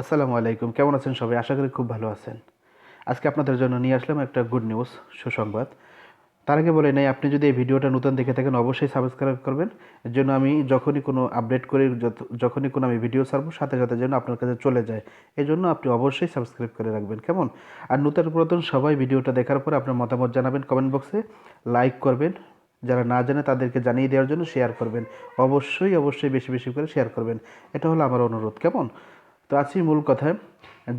আসসালামু আলাইকুম, কেমন আছেন সবাই? আশা করি খুব ভালো আছেন। আজকে আপনাদের জন্য নিয়ে আসলাম একটা গুড নিউজ সুসংবাদ। তার আগে বলে নেই, আপনি যদি এই ভিডিওটা নতুন দেখে থাকেন, অবশ্যই সাবস্ক্রাইব করবেন। এর জন্য আমি যখনই কোনো আপডেট করি যখনই কোনো আমি ভিডিও ছাড়বো, সাথে সাথে যেন আপনার কাছে চলে যায়। এই জন্য আপনি অবশ্যই সাবস্ক্রাইব করে রাখবেন, কেমন? আর নতুন পুরাতন সবাই ভিডিওটা দেখার পরে আপনার মতামত জানাবেন কমেন্ট বক্সে লাইক করবেন। যারা না জানে, তাদেরকে জানিয়ে দেওয়ার জন্য শেয়ার করবেন। অবশ্যই অবশ্যই বেশি বেশি করে শেয়ার করবেন। এটা হলো আমার অনুরোধ, কেমন? তো আছি মূল কথায়,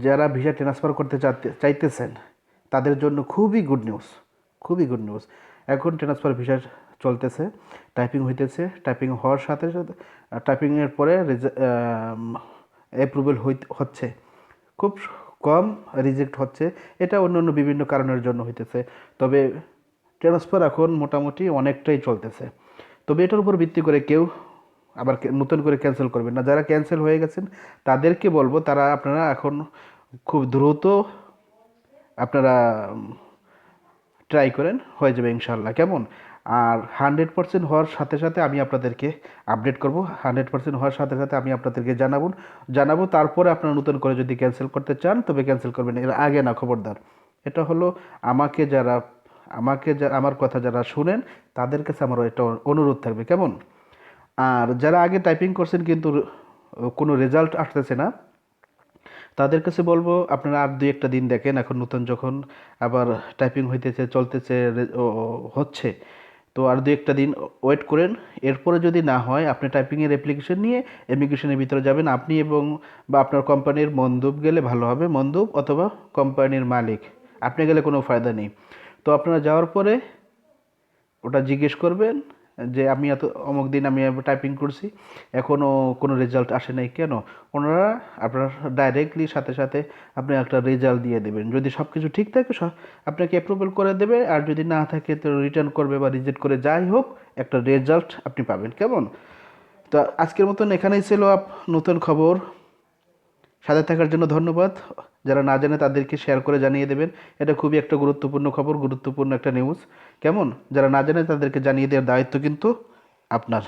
যারা ভিসা ট্রান্সফার করতে চাইতেছেন, তাদের জন্য খুবই গুড নিউজ খুবই গুড নিউজ এখন ট্রান্সফার ভিসা চলতেছে টাইপিং হইতেছে টাইপিং হওয়ার সাথে সাথে টাইপিংয়ের পরে অ্যাপ্রুভেল হচ্ছে। খুব কম রিজেক্ট হচ্ছে, এটা অন্য অন্য বিভিন্ন কারণের জন্য হইতেছে। তবে ট্রান্সফার এখন মোটামুটি অনেকটাই চলতেছে। তবে এটার উপর ভিত্তি করে কেউ আবার নতুন করে ক্যান্সেল করবেন না। যারা ক্যান্সেল হয়ে গেছেন, তাদেরকে বলব, তারা আপনারা এখন খুব দ্রুত আপনারা ট্রাই করেন, হয়ে যাবে ইনশাল্লাহ কেমন? আর হান্ড্রেড পার্সেন্ট হওয়ার সাথে সাথে আমি আপনাদেরকে আপডেট করব। হান্ড্রেড পার্সেন্ট হওয়ার সাথে সাথে আমি আপনাদেরকে জানাব। জানাব, তারপরে আপনারা নতুন করে যদি ক্যান্সেল করতে চান, তবে ক্যান্সেল করবেন। এর আগে না, খবরদার। এটা হলো আমাকে যারা, আমাকে যা, আমার কথা যারা শুনেন, তাদের কাছে আমার এটা অনুরোধ থাকবে। কেমন? আর যারা আগে টাইপিং করছেন কিন্তু কোনো রেজাল্ট আসতেছে না, তাদের কাছে বলব আপনারা আর দুই একটা দিন দেখেন, এখন নতুন যখন আবার টাইপিং হইতেছে, চলতেছে হচ্ছে, তো আর দুই একটা দিন ওয়েট করেন, এরপরে যদি না হয়, আপনি টাইপিংয়ের অ্যাপ্লিকেশন নিয়ে ইমিগ্রেশনের ভিতরে যাবেন, আপনি এবং বা আপনার কোম্পানির মন্দুব গেলে ভালো হবে মন্দুব অথবা কোম্পানির মালিক, আপনি গেলে কোনো ফায়দা নেই, তো আপনারা যাওয়ার পরে ওটা জিজ্ঞেস করবেন যে আমি এত অমুক দিন আমি টাইপিং করছি এখনও কোনো রেজাল্ট আসে নাই কেন? ওনারা আপনার ডাইরেক্টলি সাথে সাথে আপনি একটা রেজাল্ট দিয়ে দেবেন। যদি সব কিছু ঠিক থাকে আপনাকে অ্যাপ্রুভাল করে দেবে, আর যদি না থাকে, তো রিটার্ন করবে বা রিজেক্ট করে যাই হোক, একটা রেজাল্ট আপনি পাবেন। কেমন? তো আজকের মতন এখানেই ছিল নতুন খবর। সাথে থাকার জন্য ধন্যবাদ। যারা না জানে তাদেরকে শেয়ার করে জানিয়ে দেবেন। এটা খুবই একটা গুরুত্বপূর্ণ খবর, গুরুত্বপূর্ণ একটা নিউজ কেমন? যারা না জানে তাদেরকে জানিয়ে দেওয়ার দায়িত্ব কিন্তু আপনার।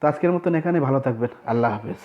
তো আজকের মতন এখানে ভালো থাকবেন। আল্লাহ হাফেজ।